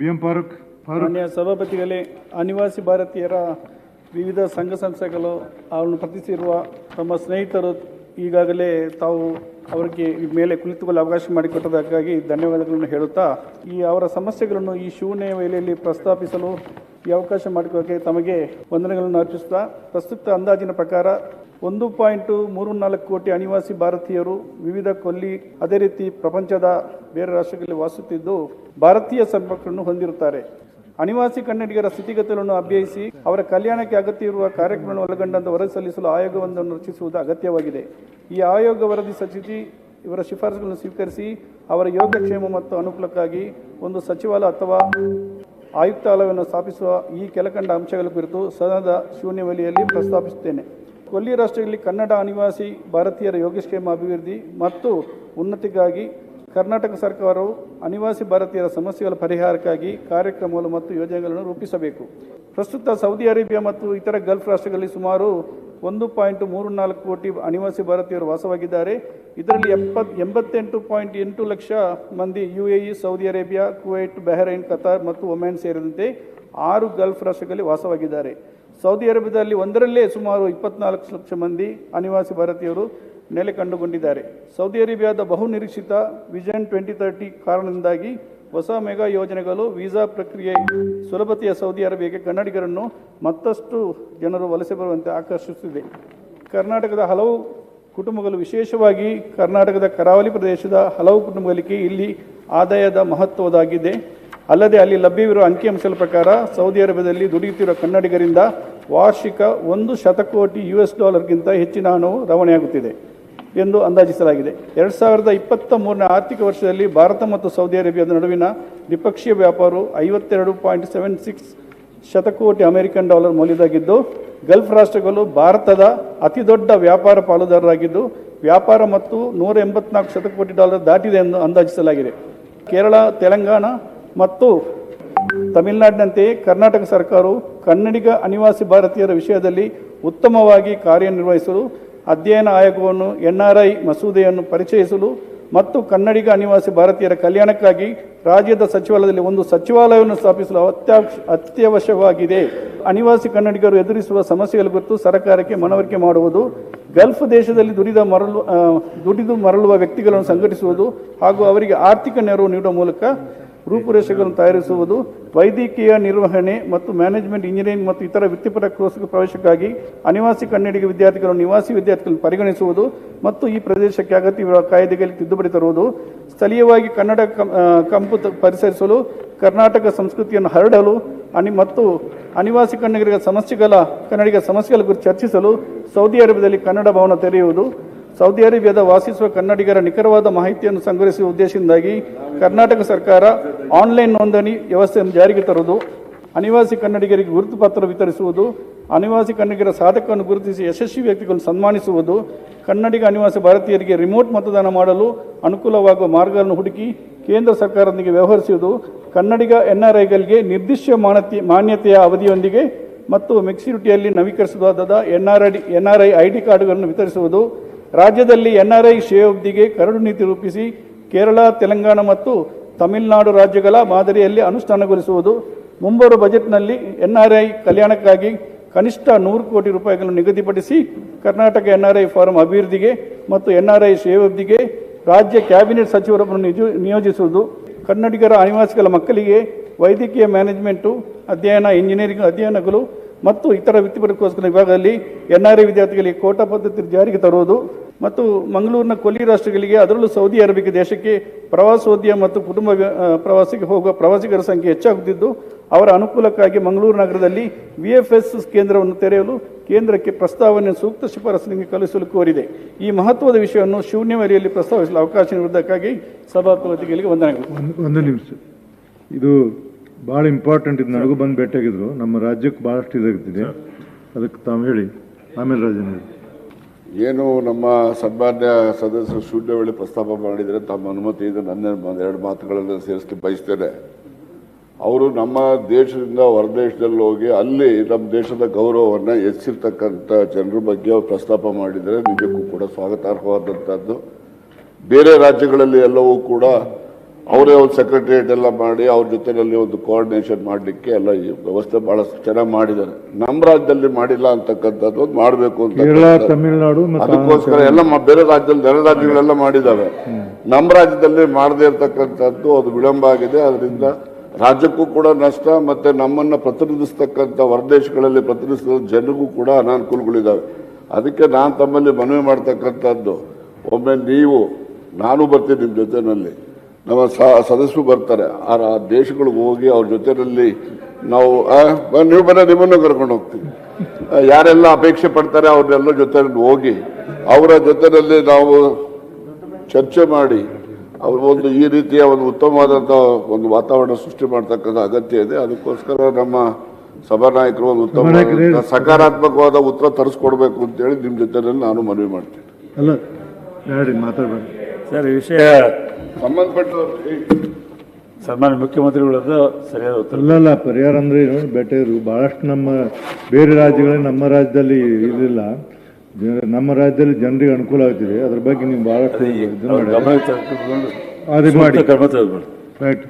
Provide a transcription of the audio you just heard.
B M Farooq. ಮಾನ್ಯ ಸಭಾಪತಿಗಳೇ, ಅನಿವಾಸಿ ಭಾರತೀಯರ ವಿವಿಧ ಸಂಘ ಸಂಸ್ಥೆಗಳು ಅವರನ್ನು ಪ್ರತಿಸಿರುವ ತಮ್ಮ ಸ್ನೇಹಿತರು ಈಗಾಗಲೇ ತಾವು ಅವರಿಗೆ ಮೇಲೆ ಕುಳಿತುಕೊಳ್ಳಲು ಅವಕಾಶ ಮಾಡಿಕೊಟ್ಟದಕ್ಕಾಗಿ ಧನ್ಯವಾದಗಳನ್ನು ಹೇಳುತ್ತಾ, ಈ ಅವರ ಸಮಸ್ಯೆಗಳನ್ನು ಈ ಶೂನ್ಯ ವೇಳೆಯಲ್ಲಿ ಪ್ರಸ್ತಾಪಿಸಲು ಈ ಅವಕಾಶ ಮಾಡಿಕೊಳ್ಳೋಕೆ ತಮಗೆ ವಂದನೆಗಳನ್ನು ಅರ್ಪಿಸುತ್ತಾ, ಪ್ರಸ್ತುತ ಅಂದಾಜಿನ ಪ್ರಕಾರ ಒಂದು ಪಾಯಿಂಟ್ ಮೂರು ನಾಲ್ಕು ಕೋಟಿ ಅನಿವಾಸಿ ಭಾರತೀಯರು ವಿವಿಧ ಕೊಲ್ಲಿ, ಅದೇ ರೀತಿ ಪ್ರಪಂಚದ ಬೇರೆ ರಾಷ್ಟ್ರಗಳಲ್ಲಿ ವಾಸಿಸುತ್ತಿದ್ದು ಭಾರತೀಯ ಸಂಪರ್ಕವನ್ನು ಹೊಂದಿರುತ್ತಾರೆ. ಅನಿವಾಸಿ ಕನ್ನಡಿಗರ ಸ್ಥಿತಿಗತಿಗಳನ್ನು ಅಭ್ಯಯಿಸಿ ಅವರ ಕಲ್ಯಾಣಕ್ಕೆ ಅಗತ್ಯವಿರುವ ಕಾರ್ಯಕ್ರಮವನ್ನು ಒಳಗೊಂಡಂತೆ ವರದಿ ಸಲ್ಲಿಸಲು ಆಯೋಗವೊಂದನ್ನು ರಚಿಸುವುದು ಅಗತ್ಯವಾಗಿದೆ. ಈ ಆಯೋಗ ವರದಿ ಸಚಿತಿ ಇವರ ಶಿಫಾರಸುಗಳನ್ನು ಸ್ವೀಕರಿಸಿ ಅವರ ಯೋಗಕ್ಷೇಮ ಮತ್ತು ಅನುಕೂಲಕ್ಕಾಗಿ ಒಂದು ಸಚಿವಾಲಯ ಅಥವಾ ಆಯುಕ್ತಾಲಯವನ್ನು ಸ್ಥಾಪಿಸುವ ಈ ಕೆಲಕಂಡ ಅಂಶಗಳ ಕುರಿತು ಸದನದ ಶೂನ್ಯವಲಿಯಲ್ಲಿ ಪ್ರಸ್ತಾಪಿಸುತ್ತೇನೆ. ಕೊಲ್ಲಿ ರಾಷ್ಟ್ರಗಳಲ್ಲಿ ಕನ್ನಡ ಅನಿವಾಸಿ ಭಾರತೀಯರ ಯೋಗಕ್ಷೇಮ ಅಭಿವೃದ್ಧಿ ಮತ್ತು ಉನ್ನತಿಗಾಗಿ ಕರ್ನಾಟಕ ಸರ್ಕಾರವು ಅನಿವಾಸಿ ಭಾರತೀಯರ ಸಮಸ್ಯೆಗಳ ಪರಿಹಾರಕ್ಕಾಗಿ ಕಾರ್ಯಕ್ರಮಗಳು ಮತ್ತು ಯೋಜನೆಗಳನ್ನು ರೂಪಿಸಬೇಕು. ಪ್ರಸ್ತುತ ಸೌದಿ ಅರೇಬಿಯಾ ಮತ್ತು ಇತರ ಗಲ್ಫ್ ರಾಷ್ಟ್ರಗಳಲ್ಲಿ ಸುಮಾರು ಒಂದು ಪಾಯಿಂಟ್ ಮೂರು ನಾಲ್ಕು ಕೋಟಿ ಅನಿವಾಸಿ ಭಾರತೀಯರು ವಾಸವಾಗಿದ್ದಾರೆ. ಇದರಲ್ಲಿ ಎಪ್ಪತ್, ಎಂಬತ್ತೆಂಟು ಪಾಯಿಂಟ್ ಎಂಟು ಲಕ್ಷ ಮಂದಿ U A E Saudi Arabia Kuwait Bahrain, Qatar ಮತ್ತು ಒಮ್ಯಾನ್ ಸೇರಿದಂತೆ ಆರು ಗಲ್ಫ್ ರಾಷ್ಟ್ರಗಳಲ್ಲಿ ವಾಸವಾಗಿದ್ದಾರೆ. ಸೌದಿ ಅರೇಬಿಯಾದಲ್ಲಿ ಒಂದರಲ್ಲೇ ಸುಮಾರು ಇಪ್ಪತ್ನಾಲ್ಕು ಲಕ್ಷ ಮಂದಿ ಅನಿವಾಸಿ ಭಾರತೀಯರು ನೆಲೆ ಕಂಡುಕೊಂಡಿದ್ದಾರೆ. ಸೌದಿ ಅರೇಬಿಯಾದ ಬಹುನಿರೀಕ್ಷಿತ ವಿಜನ್ ಟ್ವೆಂಟಿ ತರ್ಟಿ ಕಾರಣದಿಂದಾಗಿ ಹೊಸ ಮೆಗಾ ಯೋಜನೆಗಳು ವೀಸಾ ಪ್ರಕ್ರಿಯೆ ಸುಲಭತೆಯ ಸೌದಿ ಅರೇಬಿಯಾಗೆ ಕನ್ನಡಿಗರನ್ನು ಮತ್ತಷ್ಟು ಜನರು ವಲಸೆ ಬರುವಂತೆ ಆಕರ್ಷಿಸುತ್ತಿದೆ. ಕರ್ನಾಟಕದ ಹಲವು ಕುಟುಂಬಗಳು, ವಿಶೇಷವಾಗಿ ಕರ್ನಾಟಕದ ಕರಾವಳಿ ಪ್ರದೇಶದ ಹಲವು ಕುಟುಂಬಗಳಿಗೆ ಇಲ್ಲಿ ಆದಾಯದ ಮಹತ್ವದಾಗಿದೆ. ಅಲ್ಲದೆ ಅಲ್ಲಿ ಲಭ್ಯವಿರುವ ಅಂಕಿಅಂಶಗಳ ಪ್ರಕಾರ ಸೌದಿ ಅರೇಬಿಯಾದಲ್ಲಿ ದುಡಿಯುತ್ತಿರುವ ಕನ್ನಡಿಗರಿಂದ ವಾರ್ಷಿಕ ಒಂದು ಶತಕೋಟಿ ಯು ಎಸ್ ಡಾಲರ್ಗಿಂತ ಹೆಚ್ಚಿನ ಹಣವು ರವಾನೆಯಾಗುತ್ತಿದೆ. ಎಂದು ಅಂದಾಜಿಸಲಾಗಿದೆ. ಎರಡು ಸಾವಿರದ ಇಪ್ಪತ್ತ ಮೂರನೇ ಆರ್ಥಿಕ ವರ್ಷದಲ್ಲಿ ಭಾರತ ಮತ್ತು ಸೌದಿ ಅರೇಬಿಯಾದ ನಡುವಿನ ದ್ವಿಪಕ್ಷೀಯ ವ್ಯಾಪಾರವು ಐವತ್ತೆರಡು ಪಾಯಿಂಟ್ ಸೆವೆನ್ ಸಿಕ್ಸ್ ಶತಕೋಟಿ ಅಮೆರಿಕನ್ ಡಾಲರ್ ಮೌಲ್ಯದಾಗಿದ್ದು, ಗಲ್ಫ್ ರಾಷ್ಟ್ರಗಳು ಭಾರತದ ಅತಿದೊಡ್ಡ ವ್ಯಾಪಾರ ಪಾಲುದಾರರಾಗಿದ್ದು, ವ್ಯಾಪಾರ ಮತ್ತು ನೂರ ಎಂಬತ್ನಾಲ್ಕು ಶತಕೋಟಿ ಡಾಲರ್ ದಾಟಿದೆ ಎಂದು ಅಂದಾಜಿಸಲಾಗಿದೆ. ಕೇರಳ, ತೆಲಂಗಾಣ ಮತ್ತು ತಮಿಳುನಾಡಿನಂತೆಯೇ ಕರ್ನಾಟಕ ಸರ್ಕಾರವು ಕನ್ನಡಿಗ ಅನಿವಾಸಿ ಭಾರತೀಯರ ವಿಷಯದಲ್ಲಿ ಉತ್ತಮವಾಗಿ ಕಾರ್ಯನಿರ್ವಹಿಸಲು ಅಧ್ಯಯನ ಆಯೋಗವನ್ನು ಎನ್ಆರ್ಐ ಮಸೂದೆಯನ್ನು ಪರಿಚಯಿಸಲು ಮತ್ತು ಕನ್ನಡಿಗ ಅನಿವಾಸಿ ಭಾರತೀಯರ ಕಲ್ಯಾಣಕ್ಕಾಗಿ ರಾಜ್ಯದ ಸಚಿವಾಲಯದಲ್ಲಿ ಒಂದು ಸಚಿವಾಲಯವನ್ನು ಸ್ಥಾಪಿಸಲು ಅತ್ಯಾವಶ್ಯ ಅತ್ಯವಶ್ಯವಾಗಿದೆ ಅನಿವಾಸಿ ಕನ್ನಡಿಗರು ಎದುರಿಸುವ ಸಮಸ್ಯೆಗಳ ಕುರಿತು ಸರ್ಕಾರಕ್ಕೆ ಮನವರಿಕೆ ಮಾಡುವುದು, ಗಲ್ಫ್ ದೇಶದಲ್ಲಿ ದುಡಿದ ಮರಳು ದುಡಿದು ಮರಳುವ ವ್ಯಕ್ತಿಗಳನ್ನು ಸಂಘಟಿಸುವುದು ಹಾಗೂ ಅವರಿಗೆ ಆರ್ಥಿಕ ನೆರವು ನೀಡುವ ಮೂಲಕ ರೂಪುರೇಷೆಗಳನ್ನು ತಯಾರಿಸುವುದು, ವೈದ್ಯಕೀಯ ನಿರ್ವಹಣೆ ಮತ್ತು ಮ್ಯಾನೇಜ್ಮೆಂಟ್, ಇಂಜಿನಿಯರಿಂಗ್ ಮತ್ತು ಇತರ ವೃತ್ತಿಪರ ಕೋರ್ಸ್ ಪ್ರವೇಶಕ್ಕಾಗಿ ಅನಿವಾಸಿ ಕನ್ನಡಿಗ ವಿದ್ಯಾರ್ಥಿಗಳು, ನಿವಾಸಿ ವಿದ್ಯಾರ್ಥಿಗಳನ್ನು ಪರಿಗಣಿಸುವುದು ಮತ್ತು ಈ ಪ್ರದೇಶಕ್ಕೆ ಅಗತ್ಯವಿರುವ ಕಾಯ್ದೆಗಳಿಗೆ ತಿದ್ದುಪಡಿ ತರುವುದು, ಸ್ಥಳೀಯವಾಗಿ ಕನ್ನಡ ಕಂಪು ಪರಿಸರಿಸಲು, ಕರ್ನಾಟಕ ಸಂಸ್ಕೃತಿಯನ್ನು ಹರಡಲು, ಅನಿ, ಮತ್ತು ಅನಿವಾಸಿ ಕನ್ನಡಿಗರ ಸಮಸ್ಯೆಗಳ ಕನ್ನಡಿಗರ ಸಮಸ್ಯೆಗಳ ಕುರಿತು ಚರ್ಚಿಸಲು, ಸೌದಿ ಅರೇಬಿಯಾದಲ್ಲಿ ಕನ್ನಡ ಭವನ ತೆರೆಯುವುದು ಸೌದಿ ಅರೇಬಿಯಾದ ವಾಸಿಸುವ ಕನ್ನಡಿಗರ ನಿಖರವಾದ ಮಾಹಿತಿಯನ್ನು ಸಂಗ್ರಹಿಸುವ ಉದ್ದೇಶದಿಂದಾಗಿ ಕರ್ನಾಟಕ ಸರ್ಕಾರ ಆನ್ಲೈನ್ ನೋಂದಣಿ ವ್ಯವಸ್ಥೆಯನ್ನು ಜಾರಿಗೆ ತರುವುದು, ಅನಿವಾಸಿ ಕನ್ನಡಿಗರಿಗೆ ಗುರುತು ಪತ್ರ ವಿತರಿಸುವುದು, ಅನಿವಾಸಿ ಕನ್ನಡಿಗರ ಸಾಧಕವನ್ನು ಗುರುತಿಸಿ ಯಶಸ್ವಿ ವ್ಯಕ್ತಿಗಳನ್ನು ಸನ್ಮಾನಿಸುವುದು, ಕನ್ನಡಿಗ ಅನಿವಾಸಿ ಭಾರತೀಯರಿಗೆ ರಿಮೋಟ್ ಮತದಾನ ಮಾಡಲು ಅನುಕೂಲವಾಗುವ ಮಾರ್ಗಗಳನ್ನು ಹುಡುಕಿ ಕೇಂದ್ರ ಸರ್ಕಾರದೊಂದಿಗೆ ವ್ಯವಹರಿಸುವುದು, ಕನ್ನಡಿಗ ಎನ್ಆರ್ಐಗಳಿಗೆ ನಿರ್ದಿಷ್ಟ ಮಾನ್ಯತೆ ಮಾನ್ಯತೆಯ ಅವಧಿಯೊಂದಿಗೆ ಮತ್ತು ಮೆಕ್ಸಿರಿಟಿಯಲ್ಲಿ ನವೀಕರಿಸಬಹುದಾದ ಎನ್ಆರ್ಐ ಎನ್ಆರ್ಐ ಐ ಡಿ ಕಾರ್ಡ್ಗಳನ್ನು ವಿತರಿಸುವುದು ರಾಜ್ಯದಲ್ಲಿ ಎನ್ಆರ್ಐ ಶ್ರೇಯೋಬ್ದಿಗೆ ಕರಡು ನೀತಿ ರೂಪಿಸಿ ಕೇರಳ, ತೆಲಂಗಾಣ ಮತ್ತು ತಮಿಳುನಾಡು ರಾಜ್ಯಗಳ ಮಾದರಿಯಲ್ಲಿ ಅನುಷ್ಠಾನಗೊಳಿಸುವುದು. ಮುಂಬರುವ ಬಜೆಟ್ನಲ್ಲಿ ಎನ್ಆರ್ಐ ಕಲ್ಯಾಣಕ್ಕಾಗಿ ಕನಿಷ್ಠ ನೂರು ಕೋಟಿ ರೂಪಾಯಿಗಳನ್ನು ನಿಗದಿಪಡಿಸಿ ಕರ್ನಾಟಕ ಎನ್ಆರ್ಐ ಫಾರಂ ಅಭಿವೃದ್ಧಿಗೆ ಮತ್ತು ಎನ್ಆರ್ಐ ಶ್ರೇಯೋಬ್ದಿಗೆ ರಾಜ್ಯ ಕ್ಯಾಬಿನೆಟ್ ಸಚಿವರನ್ನು ನಿಜ- ನಿಯೋಜಿಸುವುದು. ಕನ್ನಡಿಗರ ಅನಿವಾಸಿಗಳ ಮಕ್ಕಳಿಗೆ ವೈದ್ಯಕೀಯ ಮ್ಯಾನೇಜ್ಮೆಂಟು, ಅಧ್ಯಯನ, ಇಂಜಿನಿಯರಿಂಗ್ ಅಧ್ಯಯನಗಳು ಮತ್ತು ಇತರ ವೃತ್ತಿಪರಕ್ಕೋಸ್ಕರ ವಿಭಾಗದಲ್ಲಿ ಎನ್ ಆರ್ ಎನ್ಆರ್ಐ ವಿದ್ಯಾರ್ಥಿಗಳಿಗೆ ಕೋಟಾ ಪದ್ಧತಿ ಜಾರಿಗೆ ತರುವುದು ಮತ್ತು ಮಂಗಳೂರಿನ ಕೊಲ್ಲಿ ರಾಷ್ಟ್ರಗಳಿಗೆ ಅದರಲ್ಲೂ ಸೌದಿ ಅರೇಬಿಯಾ ದೇಶಕ್ಕೆ ಪ್ರವಾಸೋದ್ಯಮ ಮತ್ತು ಕುಟುಂಬ ಪ್ರವಾಸಕ್ಕೆ ಹೋಗುವ ಪ್ರವಾಸಿಗರ ಸಂಖ್ಯೆ ಹೆಚ್ಚಾಗುತ್ತಿದ್ದು, ಅವರ ಅನುಕೂಲಕ್ಕಾಗಿ ಮಂಗಳೂರು ನಗರದಲ್ಲಿ ವಿ ಎಫ್ ಎಸ್ ಕೇಂದ್ರವನ್ನು ತೆರೆಯಲು ಕೇಂದ್ರಕ್ಕೆ ಪ್ರಸ್ತಾವನೆ ಸೂಕ್ತ ಶಿಫಾರಸಿನಿಗೆ ಕಲಿಸಲು ಕೋರಿದೆ. ಈ ಮಹತ್ವದ ವಿಷಯವನ್ನು ಶೂನ್ಯವರಿಯಲ್ಲಿ ಪ್ರಸ್ತಾವಿಸಲು ಅವಕಾಶ ನೀಡುವುದಕ್ಕಾಗಿ ಸಭಾಪತಿಗಳಿಗೆ ವಂದನೆಗಳು. ಒಂದು ನಿಮಿಷ. ಇದು ಭಾಳ ಇಂಪಾರ್ಟೆಂಟ್ ಇದು ನನಗೂ ಬಂದು ಭೇಟಿಯಾಗಿದ್ರು. ನಮ್ಮ ರಾಜ್ಯಕ್ಕೆ ಭಾಳಷ್ಟು ಇದಾಗ್ತಿದೆ. ಅದಕ್ಕೆ ತಾವು ಹೇಳಿ. ಆಮೇಲೆ ರಾಜನ್ ಹೇಳಿ. ಏನು ನಮ್ಮ ಸನ್ಮಾನ್ಯ ಸದಸ್ಯರು ಶೂನ್ಯ ವೇಳೆ ಪ್ರಸ್ತಾಪ ಮಾಡಿದರೆ ತಮ್ಮ ಅನುಮತಿ ಇದೆ ನನ್ನ ಎರಡು ಮಾತುಗಳನ್ನು ಸೇರಿಸಲಿ ಬಯಸ್ತೇನೆ. ಅವರು ನಮ್ಮ ದೇಶದಿಂದ ಹೊರದೇಶದಲ್ಲಿ ಹೋಗಿ ಅಲ್ಲಿ ನಮ್ಮ ದೇಶದ ಗೌರವವನ್ನು ಹೆಚ್ಚಿರ್ತಕ್ಕಂಥ ಜನರ ಬಗ್ಗೆ ಅವರು ಪ್ರಸ್ತಾಪ ಮಾಡಿದರೆ ನಿಜಕ್ಕೂ ಕೂಡ ಸ್ವಾಗತಾರ್ಹವಾದಂಥದ್ದು. ಬೇರೆ ರಾಜ್ಯಗಳಲ್ಲಿ ಎಲ್ಲವೂ ಕೂಡ ಅವರೇ ಒಂದು ಸೆಕ್ರೆಟರಿಯೇಟ್ ಎಲ್ಲ ಮಾಡಿ ಅವ್ರ ಜೊತೆಯಲ್ಲಿ ಒಂದು ಕೋಆರ್ಡಿನೇಷನ್ ಮಾಡಲಿಕ್ಕೆ ಎಲ್ಲ ಈ ವ್ಯವಸ್ಥೆ ಬಹಳ ಚೆನ್ನಾಗಿ ಮಾಡಿದ್ದಾರೆ. ನಮ್ಮ ರಾಜ್ಯದಲ್ಲಿ ಮಾಡಿಲ್ಲ ಅಂತಕ್ಕಂಥದ್ದು ಒಂದು ಮಾಡಬೇಕು ಅಂತ ತಮಿಳುನಾಡು ಅದಕ್ಕೋಸ್ಕರ ಎಲ್ಲ ಬೇರೆ ರಾಜ್ಯದಲ್ಲಿ ಬೇರೆ ರಾಜ್ಯಗಳೆಲ್ಲ ಮಾಡಿದ್ದಾವೆ. ನಮ್ಮ ರಾಜ್ಯದಲ್ಲಿ ಮಾಡದೇ ಇರತಕ್ಕಂಥದ್ದು ಅದು ವಿಳಂಬ ಆಗಿದೆ. ಅದರಿಂದ ರಾಜ್ಯಕ್ಕೂ ಕೂಡ ನಷ್ಟ ಮತ್ತೆ ನಮ್ಮನ್ನ ಪ್ರತಿನಿಧಿಸ್ತಕ್ಕಂಥ ಹೊರದೇಶಗಳಲ್ಲಿ ಪ್ರತಿನಿಧಿಸಿದ ಜನರಿಗೂ ಕೂಡ ಅನಾನುಕೂಲಗಳಿದ್ದಾವೆ. ಅದಕ್ಕೆ ನಾನು ತಮ್ಮಲ್ಲಿ ಮನವಿ ಮಾಡ್ತಕ್ಕಂಥದ್ದು. ಒಮ್ಮೆ ನೀವು ನಾನು ಬರ್ತೀನಿ ನಿಮ್ಮ ಜೊತೆನಲ್ಲಿ. ನಮ್ಮ ಸ- ಸದಸ್ಯರು ಬರ್ತಾರೆ. ಆ ದೇಶಗಳಿಗೆ ಹೋಗಿ ಅವ್ರ ಜೊತೆಯಲ್ಲಿ ನಾವು ನೀವು ಬರೋ ನಿಮ್ಮನ್ನು ಕರ್ಕೊಂಡು ಹೋಗ್ತೀವಿ ಯಾರೆಲ್ಲ ಅಪೇಕ್ಷೆ ಪಡ್ತಾರೆ ಅವ್ರನ್ನೆಲ್ಲ ಜೊತೆ ಹೋಗಿ ಅವರ ಜೊತೆಯಲ್ಲಿ ನಾವು ಚರ್ಚೆ ಮಾಡಿ ಅವ್ರ ಒಂದು ಈ ರೀತಿಯ ಒಂದು ಉತ್ತಮವಾದಂಥ ಒಂದು ವಾತಾವರಣ ಸೃಷ್ಟಿ ಮಾಡ್ತಕ್ಕಂಥ ಅಗತ್ಯ ಇದೆ. ಅದಕ್ಕೋಸ್ಕರ ನಮ್ಮ ಸಭಾನಾಯಕರು ಒಂದು ಉತ್ತಮ ಸಕಾರಾತ್ಮಕವಾದ ಉತ್ತರ ತರಿಸ್ಕೊಡ್ಬೇಕು ಅಂತೇಳಿ ನಿಮ್ಮ ಜೊತೆಯಲ್ಲಿ ನಾನು ಮನವಿ ಮಾಡ್ತೀನಿ. ಅಲ್ಲ ಹೇಳಿ ಮಾತಾಡಬೇಡಿ. ಸರ್ ಈ ವಿಷಯ ಸಂಬಂಧಪಟ್ಟ ಸನ್ಮಾನ್ಯ ಮುಖ್ಯಮಂತ್ರಿಗಳದ್ದು ಸರಿಯಾದ ಉತ್ತರ ಅಲ್ಲಲ್ಲ ಪರಿಹಾರ ಅಂದ್ರೆ ಏನು ಬೆಟರು ಬಹಳಷ್ಟು ನಮ್ಮ ಬೇರೆ ರಾಜ್ಯಗಳಲ್ಲಿ ನಮ್ಮ ರಾಜ್ಯದಲ್ಲಿ ಇರಲಿಲ್ಲ ನಮ್ಮ ರಾಜ್ಯದಲ್ಲಿ ಜನರಿಗೆ ಅನುಕೂಲ ಆಗ್ತಿದೆ. ಅದ್ರ ಬಗ್ಗೆ ನೀವು ಬಹಳಷ್ಟು ಗಮನ ಮಾಡಿ. ರೈಟ್